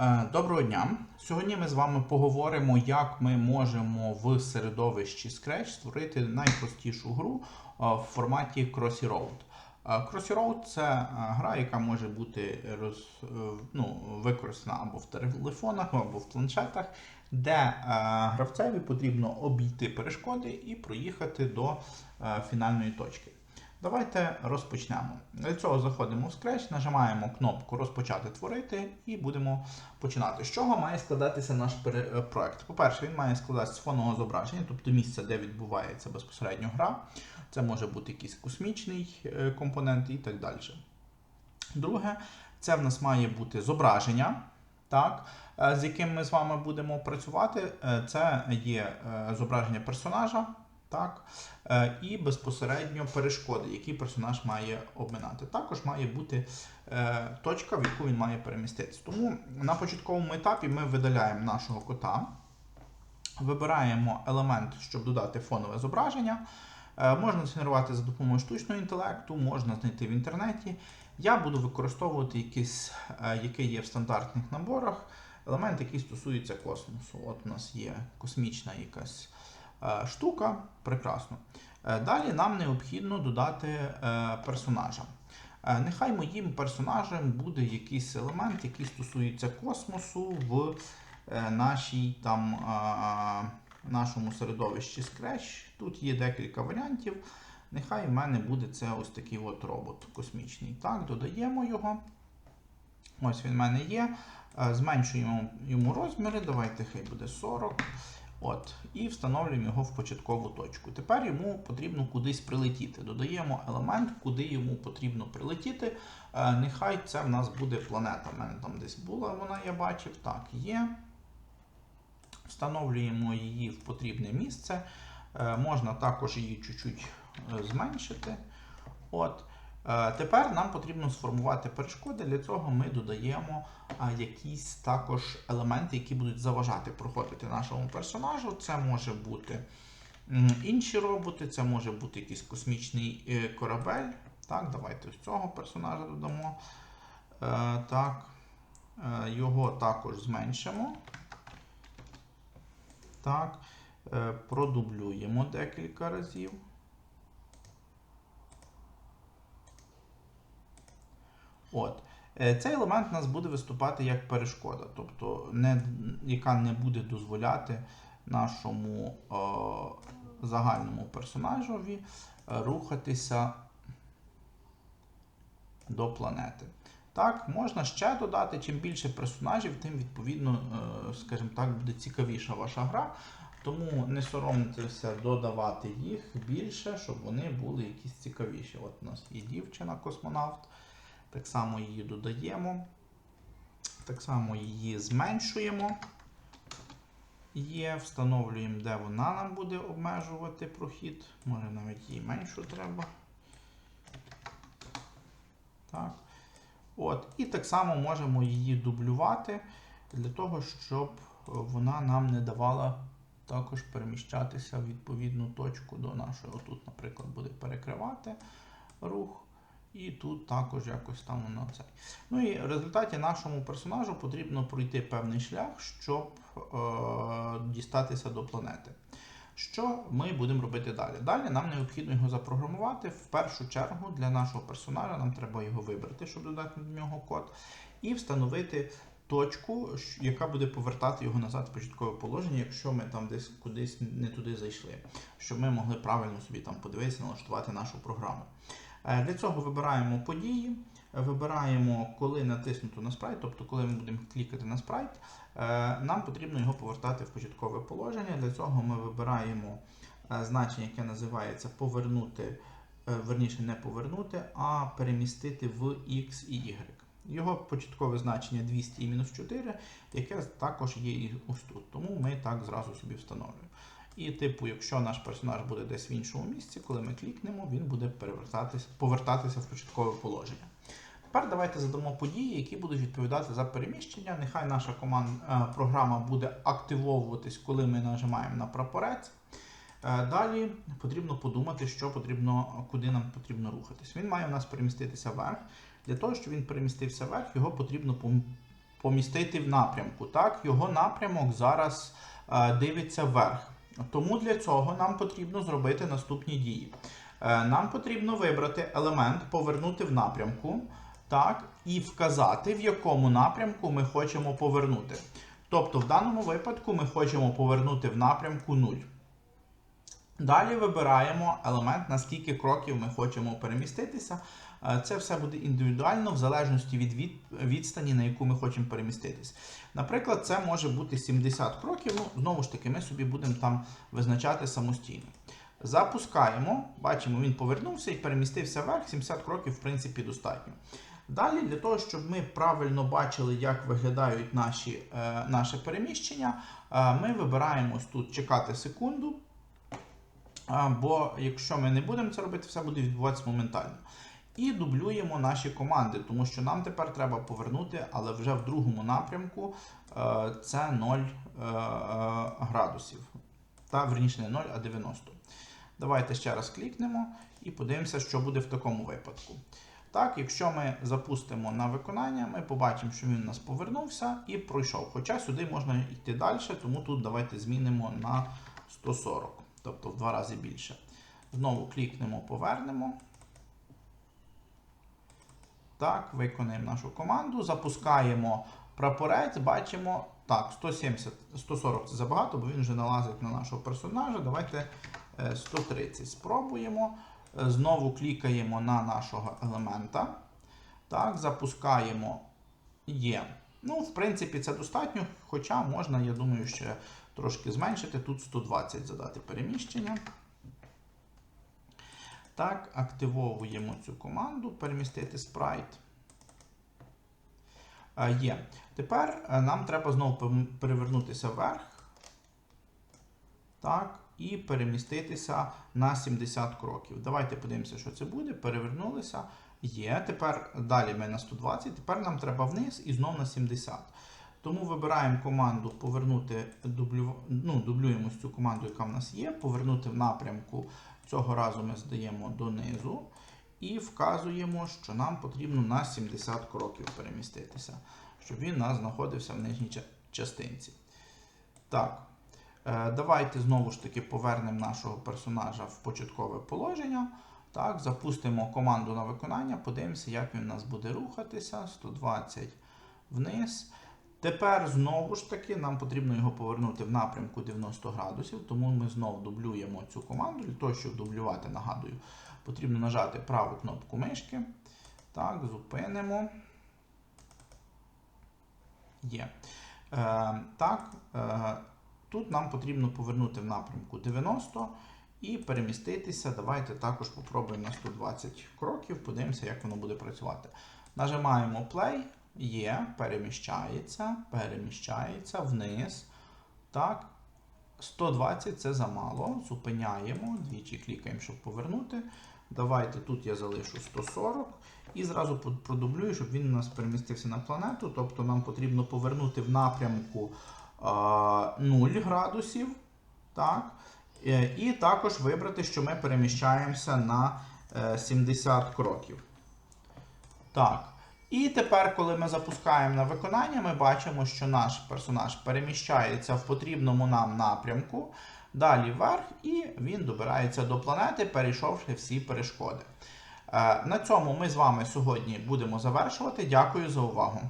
Е, Доброго дня! Сьогодні ми з вами поговоримо, як ми можемо в середовищі Scratch створити найпростішу гру е, в форматі Crossy Road. Е, Crossy Road це гра, яка може бути роз, ну, використана або в телефонах, або в планшетах, де гравцеві потрібно обійти перешкоди і проїхати до фінальної точки. Давайте розпочнемо. Для цього заходимо в Scratch, нажимаємо кнопку Розпочати творити і будемо починати. З чого має складатися наш е, проект? По-перше, він має складатися з фонового зображення, тобто місце, де відбувається безпосередньо гра. Це може бути якийсь космічний е, компонент і так далі. Друге, це в нас має бути зображення, так, е, з яким ми з вами будемо працювати. Це є зображення персонажа. Так, е, і безпосередньо перешкоди, які персонаж має обминати. Також має бути е, точка, в яку він має переміститися. Тому на початковому етапі ми видаляємо нашого кота, вибираємо елемент, щоб додати фонове зображення. Е, можна згенерувати за допомогою штучного інтелекту, можна знайти в інтернеті. Я буду використовувати якийсь, який є в стандартних наборах, елемент, який стосується космосу. От у нас є космічна якась штука, прекрасно. Е, Далі нам необхідно додати е, персонажа. Е, Нехай моїм персонажем буде якийсь елемент, який стосується космосу в е, нашій там е, нашому середовищі Scratch. Тут є декілька варіантів. Нехай в мене буде це ось такий от робот космічний. Так, додаємо його. Ось він в мене є. Е, Зменшуємо йому розміри. Давайте хай буде 40. От, і встановлюємо його в початкову точку. Тепер йому потрібно кудись прилетіти. Додаємо елемент, куди йому потрібно прилетіти. Е, нехай це в нас буде планета. У мене там десь була, вона я бачив. Так, є. Встановлюємо її в потрібне місце. Е, можна також її чуть-чуть е, зменшити. От. Е, Тепер нам потрібно сформувати перешкоди. Для цього ми додаємо якісь також елементи, які будуть заважати проходити нашому персонажу. Це може бути інші роботи, це може бути якийсь космічний е, корабель. Так, давайте ось цього персонажа додамо. Е, Так, е, його також зменшимо. Так, е, продублюємо декілька разів. От. Е, Цей елемент у нас буде виступати як перешкода, тобто не, яка не буде дозволяти нашому е, загальному персонажові е, рухатися до планети. Так, можна ще додати, чим більше персонажів, тим відповідно, е, скажімо так, буде цікавіша ваша гра. Тому не соромтеся додавати їх більше, щоб вони були якісь цікавіші. От у нас є дівчина-космонавт. Так само її додаємо. Так само її зменшуємо. Є, встановлюємо, де вона нам буде обмежувати прохід. Може навіть її меншу треба. Так. От. І так само можемо її дублювати для того, щоб вона нам не давала також переміщатися в відповідну точку до нашої. Отут, наприклад, буде перекривати рух. І тут також якось там воно це. Ну і в результаті нашому персонажу потрібно пройти певний шлях, щоб е, дістатися до планети. Що ми будемо робити далі? Далі нам необхідно його запрограмувати. В першу чергу для нашого персонажа нам треба його вибрати, щоб додати до нього код, і встановити точку, яка буде повертати його назад в початкове положення, якщо ми там десь кудись не туди зайшли, щоб ми могли правильно собі там подивитися, налаштувати нашу програму. Е, Для цього вибираємо події, е, вибираємо, коли натиснуто на спрайт, тобто коли ми будемо клікати на спрайт, е, нам потрібно його повертати в початкове положення. Для цього ми вибираємо значення, яке називається повернути, верніше не повернути, а перемістити в X і Y. Його початкове значення 200 і мінус 4, яке також є і ось тут. Тому ми так зразу собі встановлюємо. І, типу, якщо наш персонаж буде десь в іншому місці, коли ми клікнемо, він буде перевертатися, повертатися в початкове положення. Тепер давайте задамо події, які будуть відповідати за переміщення. Нехай наша команда, програма буде активовуватись, коли ми нажимаємо на прапорець. Е, Далі потрібно подумати, що потрібно, куди нам потрібно рухатись. Він має у нас переміститися вверх. Для того, щоб він перемістився вверх, його потрібно помістити в напрямку. Так, його напрямок зараз е, дивиться вверх. Тому для цього нам потрібно зробити наступні дії. Е, Нам потрібно вибрати елемент, повернути в напрямку, так, і вказати, в якому напрямку ми хочемо повернути. Тобто, в даному випадку ми хочемо повернути в напрямку 0. Далі вибираємо елемент, на скільки кроків ми хочемо переміститися. Е, Це все буде індивідуально в залежності від від- відстані, на яку ми хочемо переміститись. Наприклад, це може бути 70 кроків. Ну, знову ж таки, ми собі будемо там визначати самостійно. Запускаємо, бачимо, він повернувся і перемістився вверх. 70 кроків, в принципі, достатньо. Далі, для того, щоб ми правильно бачили, як виглядають наші, е, наше переміщення, е, ми вибираємо тут чекати секунду. А, Бо якщо ми не будемо це робити, все буде відбуватися моментально. І дублюємо наші команди, тому що нам тепер треба повернути, але вже в другому напрямку е, це 0 е, е, градусів. Та верніше не 0, а 90. Давайте ще раз клікнемо і подивимося, що буде в такому випадку. Так, якщо ми запустимо на виконання, ми побачимо, що він у нас повернувся і пройшов. Хоча сюди можна йти далі, тому тут давайте змінимо на 140, тобто в два рази більше. Знову клікнемо, повернемо. Так, виконуємо нашу команду, запускаємо прапорець, бачимо. Так, 170, 140 це забагато, бо він вже налазить на нашого персонажа. Давайте е, 130 спробуємо. Е, Знову клікаємо на нашого елемента. Так, запускаємо є. Ну, в принципі, це достатньо, хоча можна, я думаю, ще трошки зменшити. Тут 120 задати переміщення. Так, активовуємо цю команду, перемістити спрайт. Е, Є. Тепер е, нам треба знову перевернутися вверх. Так, і переміститися на 70 кроків. Давайте подивимося, що це буде. Перевернулися. Є. Тепер далі ми на 120. Тепер нам треба вниз і знову на 70. Тому вибираємо команду повернути, дублю, ну, дублюємо цю команду, яка в нас є, повернути в напрямку. Цього разу ми здаємо донизу і вказуємо, що нам потрібно на 70 кроків переміститися, щоб він у нас знаходився в нижній частинці. Так, е, давайте знову ж таки повернемо нашого персонажа в початкове положення. Так, запустимо команду на виконання, подивимося, як він у нас буде рухатися. 120 вниз. Тепер знову ж таки нам потрібно його повернути в напрямку 90 градусів, тому ми знову дублюємо цю команду. Для того, щоб дублювати, нагадую, потрібно нажати праву кнопку мишки. Так, зупинимо. Є. Е, так, е, тут нам потрібно повернути в напрямку 90 і переміститися. Давайте також попробуємо на 120 кроків, подивимося, як воно буде працювати. Нажимаємо play. Є, переміщається, переміщається вниз. Так. 120 це замало. Зупиняємо, двічі клікаємо, щоб повернути. Давайте тут я залишу 140 і зразу продублюю, щоб він у нас перемістився на планету. Тобто нам потрібно повернути в напрямку а, 0 градусів. Так. Е, І також вибрати, що ми переміщаємося на е, 70 кроків. Так. І тепер, коли ми запускаємо на виконання, ми бачимо, що наш персонаж переміщається в потрібному нам напрямку, далі вверх, і він добирається до планети, перейшовши всі перешкоди. Е, На цьому ми з вами сьогодні будемо завершувати. Дякую за увагу.